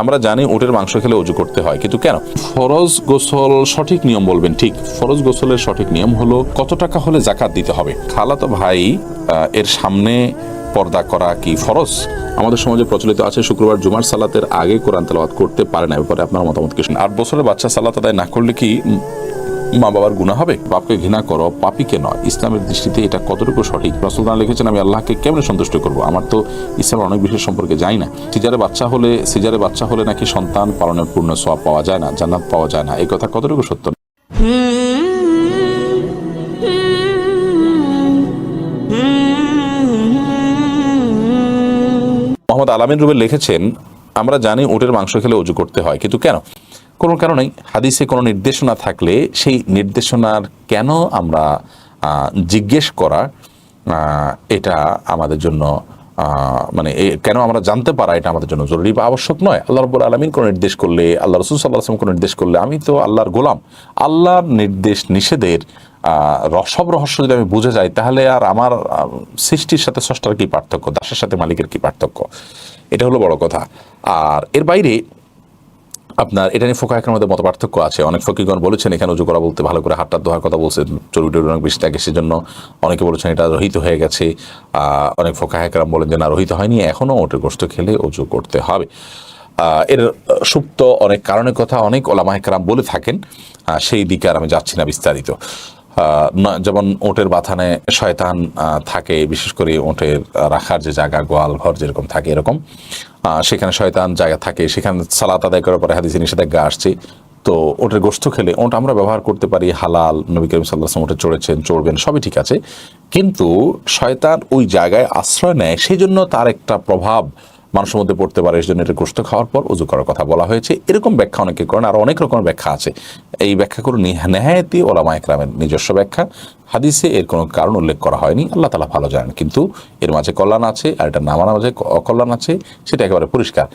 আমরা জানি উটের মাংস খেলে অজু করতে হয়, কিন্তু কেন? ফরজ গোসল সঠিক নিয়ম বলবেন, ঠিক। ফরজ গোসলের সঠিক নিয়ম হলো কত টাকা হলে জাকাত দিতে হবে? খালাতো ভাই এর সামনে পর্দা করা কি ফরজ? আমাদের সমাজে প্রচলিত আছে, শুক্রবার জুমার সালাতের আগে কোরআন তেলাওয়াত করতে পারে না ব্যাপারে আপনার মতামত কি? শুনুন। আট বছরের বাচ্চা সালাত আদায় না করলে কি মা বাবার গুণা হবে, বাপকে ঘৃণা করো, পাপিকে নয়। ইসলামের দৃষ্টিতে এটা কতটুকু সঠিক? রসুলদান লিখেছেন, আমি আল্লাহকে কেমন সন্তুষ্ট করব? আমার তো ইসলামের অনেক বিষয় সম্পর্কে জানি না। সিজারে বাচ্চা হলে, সিজারে বাচ্চা হলে নাকি সন্তান পালনের পূর্ণ সওয়াব পাওয়া যায় না, জান্নাত পাওয়া যায় না। এই কথা কতটুকু সত্য? মোহাম্মদ আলামিন রুবেল লিখেছেন, আমরা জানি উটের মাংস খেলে অজু করতে হয়, কিন্তু কেন? কোনো কারণেই হাদিসে কোনো নির্দেশনা থাকলে সেই নির্দেশনার কেন আমরা জিজ্ঞেস করা এটা আমাদের জন্য মানে কেন আমরা জানতে পারা এটা আমাদের জন্য জরুরি বা আবশ্যক নয়। আল্লাহ রব্বুল আলমিন কোনো নির্দেশ করলে, আল্লাহ রসুল সাল্লাহ আসলাম কোনো নির্দেশ করলে আমি তো আল্লাহর গোলাম। আল্লাহর নির্দেশ নিষেধের সব রহস্য যদি আমি বুঝে যাই, তাহলে আর আমার সৃষ্টির সাথে স্রষ্টার কী পার্থক্য? দাসের সাথে মালিকের কী পার্থক্য? এটা হলো বড় কথা। আর এর বাইরে আপনার, এটা নিয়ে ফোকা মধ্যে মত পার্থক্য আছে। অনেক ফকিগণ বলেছেন, এখানে উজু করা বলতে ভালো করে হাতটা ধোয়ার কথা বলছে, চর্বি টর্বি অনেক বেশি থাকে, সেজন্য অনেকে বলেছেন এটা রহিত হয়ে গেছে। অনেক ফোকা একরাম বলেন যে, না, রহিত হয়নি এখনও ওটের গোস্ত খেলে উজু করতে হবে। এর সুপ্ত অনেক কারণের কথা অনেক ওলামা একরাম বলে থাকেন। সেই দিকে আর আমি যাচ্ছি না বিস্তারিত। যেমন ওটের বাথানে শয়তান থাকে, বিশেষ করে ওটের রাখার যে জায়গা, গোয়াল ঘর যেরকম থাকে এরকম সেখানে শয়তান জায়গা থাকে, সেখানে সালাত আদায় করার পরে হাদিসে নিষেধাজ্ঞা আসছে। তো ওটের গোস্ত খেলে ওটা আমরা ব্যবহার করতে পারি, হালাল, নবী করিম সাল্লাহ ওটে চড়েছেন, চড়বেন, সবই ঠিক আছে। কিন্তু শয়তান ওই জায়গায় আশ্রয় নেয় সেই জন্য তার একটা প্রভাব মানুষের মধ্যে পড়তে পারে এই জন্য এটা গোস্ত খাওয়ার পর উজু করার কথা বলা হয়েছে। এরকম ব্যাখ্যা অনেকে করেন, আর অনেক রকমের ব্যাখ্যা আছে। এই ব্যাখ্যা ব্যাখ্যাগুলো নেহায়তি ওলামা একরামের নিজস্ব ব্যাখ্যা। হাদিসে এর কোনো কারণ উল্লেখ করা হয়নি, আল্লাহ তালা ভালো জানেন। কিন্তু এর মাঝে কল্যাণ আছে, আর এটা নামানা মাঝে অকল্যাণ আছে, সেটা একেবারে পরিষ্কার।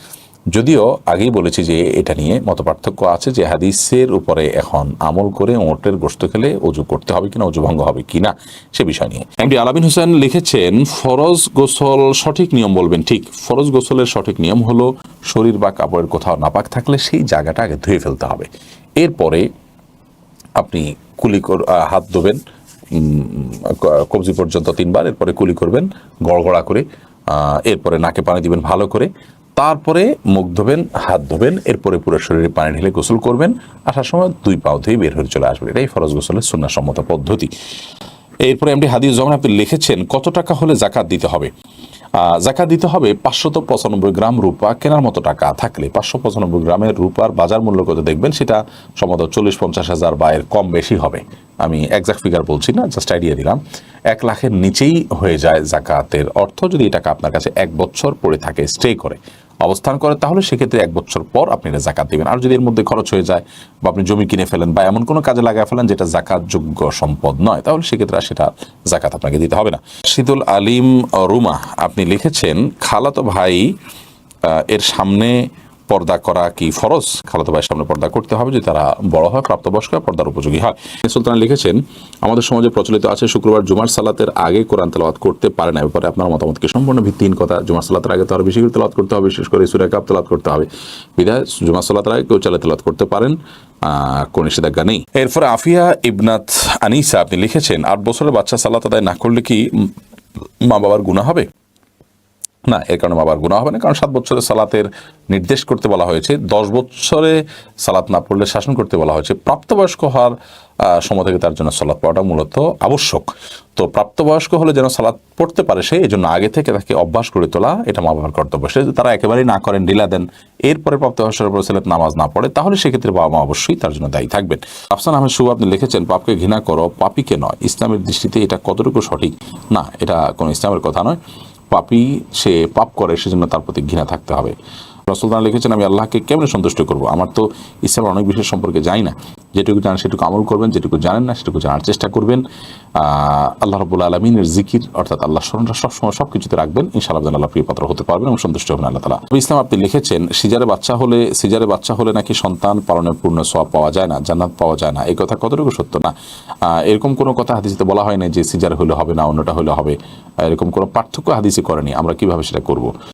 যদিও আগেই বলেছি যে এটা নিয়ে মত পার্থক্য আছে যে হাদিসের উপরে এখন আমল করে ওটের গোস্ত খেলে অজু করতে হবে কিনা অজু ভঙ্গ হবে কিনা সে বিষয় নিয়ে। এমডি আলামিন হোসেন লিখেছেন, ফরজ গোসল সঠিক নিয়ম বলবেন, ঠিক। ফরজ গোসলের সঠিক নিয়ম হলো শরীর বা কাপড়ের কোথাও নাপাক থাকলে সেই জায়গাটা আগে ধুয়ে ফেলতে হবে। এরপরে আপনি কুলি হাত ধোবেন কবজি পর্যন্ত তিনবার, এরপরে কুলি করবেন, গড়গড়া করে এরপরে নাকে পানি দিবেন ভালো করে তারপরে মুখ ধোবেন, হাত ধোবেন, এরপরে পুরো শরীরে পানি ঢেলে গোসল করবেন। আসার সময় দুই পাও ধুয়ে বের হয়ে চলে আসবেন। এটাই ফরজ গোসলের সুন্নাসম্মত পদ্ধতি। এরপরে এমডি হাদিস যখন আপনি লিখেছেন, কত টাকা হলে জাকাত দিতে হবে? জাকাত দিতে হবে পাঁচশত পঁচানব্বই গ্রাম রূপা কেনার মতো টাকা থাকলে পাঁচশো পঁচানব্বই গ্রামের রূপার বাজার মূল্য কত দেখবেন সেটা সম্ভবত চল্লিশ পঞ্চাশ হাজার বা এর কম বেশি হবে। আমি একজাক্ট ফিগার বলছি না জাস্ট আইডিয়া দিলাম। এক লাখের নিচেই হয়ে যায় জাকাতের অর্থ। যদি টাকা আপনার কাছে এক বছর পড়ে থাকে স্টে করে অবস্থান করে, তাহলে সেক্ষেত্রে এক বছর পর আপনি এটা জাকাত দেবেন। আর যদি এর মধ্যে খরচ হয়ে যায় বা আপনি জমি কিনে ফেলেন বা এমন কোনো কাজে লাগায় ফেলেন যেটা জাকাত যোগ্য সম্পদ নয়, তাহলে সেক্ষেত্রে সেটা জাকাত আপনাকে দিতে হবে না। শীতুল আলিম রুমা, আপনি লিখেছেন, খালাতো ভাই এর সামনে পর্দা করা কি ফরজ? খালাতো ভাইয়ের সামনে পর্দা করতে হবে, যদি তারা বড় হয়, প্রাপ্তবয়স্ক পর্দার উপযোগী হয়। সুলতান লিখেছেন, আমাদের সমাজে প্রচলিত আছে শুক্রবার জুমার সালাতের আগে কোরআন তেলাওয়াত করতে পারে না। ব্যাপারে আপনার মতামতকে সম্পূর্ণ ভিত্তিহীন কথা। জুমার সালাতের আগে তো আরও বেশি করে তেলাওয়াত করতে হবে, বিশেষ করে সুরে কাপ তেলাওয়াত করতে হবে। বিধায়, জুমার সালাতের আগে কেউ চালে তেলাওয়াত করতে পারেন কোনো নিষেধাজ্ঞা নেই। এরপরে আফিয়া ইবনাত আনিসা, আপনি লিখেছেন, আট বছরের বাচ্চা সালাত আদায় না করলে কি মা বাবার গুণা হবে? না, এর কারণে আবার গুণা হবে না, কারণ সাত বছরে সালাতের নির্দেশ করতে বলা হয়েছে, দশ বছরে সালাত না পড়লে শাসন করতে বলা হয়েছে। প্রাপ্তবয়স্ক হওয়ার সময় থেকে তার জন্য সালাত পড়াটা মূলত আবশ্যক। তো প্রাপ্তবয়স্ক হলে যেন সালাত পড়তে পারে সে এই জন্য আগে থেকে তাকে অভ্যাস করে তোলা, এটা মা বাবার কর্তব্য। সে তারা একেবারেই না করেন, ঢিলা দেন, এরপরে প্রাপ্তবয়স্কের উপর ছেলে নামাজ না পড়ে, তাহলে সেক্ষেত্রে বাবা মা অবশ্যই তার জন্য দায়ী থাকবেন। আফসান আহমেদ শুভ, আপনি লিখেছেন পাপকে ঘৃণা করো, পাপিকে নয়। ইসলামের দৃষ্টিতে এটা কতটুকু সঠিক? না, এটা কোনো ইসলামের কথা নয়। পাপি সে পাপ করে সেজন্য তার প্রতি ঘৃণা থাকতে হবে। রসুলদান লিখেছেন, আমি আল্লাহকে কেমন সন্তুষ্ট করব? আমার তো ইসলামের অনেক বিষয় সম্পর্কে জানি না। যেটুকু জানেন সেটুকু আমল করবেন, যেটুকু জানেন না সেটুকু জানার চেষ্টা করবেন। আল্লাহ রবুল আলমিনের জিকির, অর্থাৎ আল্লাহ স্মরণটা সবসময় সব কিছুতে রাখবেন। ইনশাআল্লাহ আল্লাহ প্রিয় পাত্র হতে পারবেন এবং সন্তুষ্ট হবেন আল্লাহ তালা ইসলাম আপনি লিখেছেন, সিজারে বাচ্চা হলে, সিজারে বাচ্চা হলে নাকি সন্তান পালনের পূর্ণ সওয়াব পাওয়া যায় না, জান্নাত পাওয়া যায় না। এই কথা কতটুকু সত্য না? এরকম কোনো কথা হাদিসে বলা হয় না যে সিজার হলে হবে না, অন্যটা হলে হবে। এরকম কোনো পার্থক্য হাদিসে করেনি। আমরা কীভাবে সেটা করব?